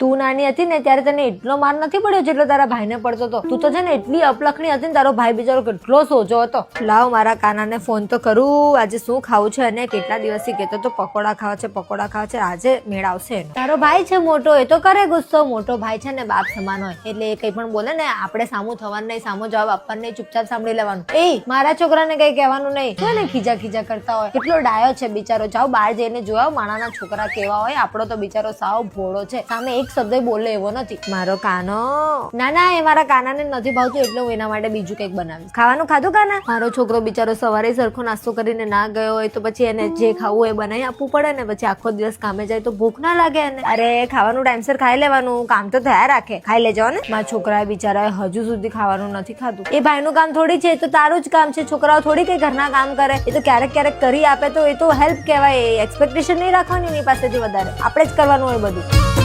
તું નાની હતી ને ત્યારે તને એટલો માર નથી પડ્યો જેટલો તારા ભાઈને પડતો હતો. તું તો છે ને એટલી અપલખણી હતી ને તારો ભાઈ બિચારો કેટલો સોજો હતો. લાવ મારા કાનાને ફોન તો કરું. આજે શું ખાવું છે અને કેટલા દિવસથી કહેતો તો પકોડા ખાવા છે, પકોડા ખાવા છે. આજે મેળ આવશે તારો ભાઈ છે મોટો, એ તો કરે ગુસ્સો. મોટો ભાઈ છે ને બાપ સમાન હોય. એટલે એ કંઈ પણ બોલે ને, આપણે સામું થવાનું નહીં, સામો જવાબ આપવાનું નહીં, ચૂપચાપ સાંભળી લેવાનું. એ મારા છોકરાને કઈ કહેવાનું નહીં. ને ખીજા ખીજા કરતા હોય? કેટલો ડાયો છે બિચારો. જાઓ બહાર જઈને જોયો માણાના છોકરા કેવા હોય, આપણો તો બિચારો સાવ ભોળો છે. સામે એક શબ્દ બોલે એવો નથી. મારો કાનો. ના ના, એ મારા કાનાને નથી ભાવતું, એટલે હું એના માટે બીજું કંઈક બનાવીશ. ખાવાનું ખાધું, કાના? મારો છોકરો બિચારો સવારે સરખો નાસ્તો કરીને ના ગયો હોય તો પછી એને જે ખાવું એ બનાવી આપવું પડે ને, પછી આખો દિવસ કામે જાય તો ભૂખ ના લાગે એને. અરે, ખાવાનું ટાઈમસર ખાઈ લેવાનું, કામ તો થયા રાખે. ખાઈ લેજો ને મારા છોકરાએ બિચારાએ હજુ સુધી ખાવાનું નથી ખાધું. એ ભાઈનું કામ થોડી છે તો તારું જ કામ છે. છોકરાઓ થોડી કઈ ઘરના કામ કરે. એ તો ક્યારેક ક્યારેક કરી આપે તો એ તો હેલ્પ કહેવાય. એક્સપેક્ટેશન નહીં રાખવાની એની પાસેથી વધારે. આપણે જ કરવાનું હોય બધું.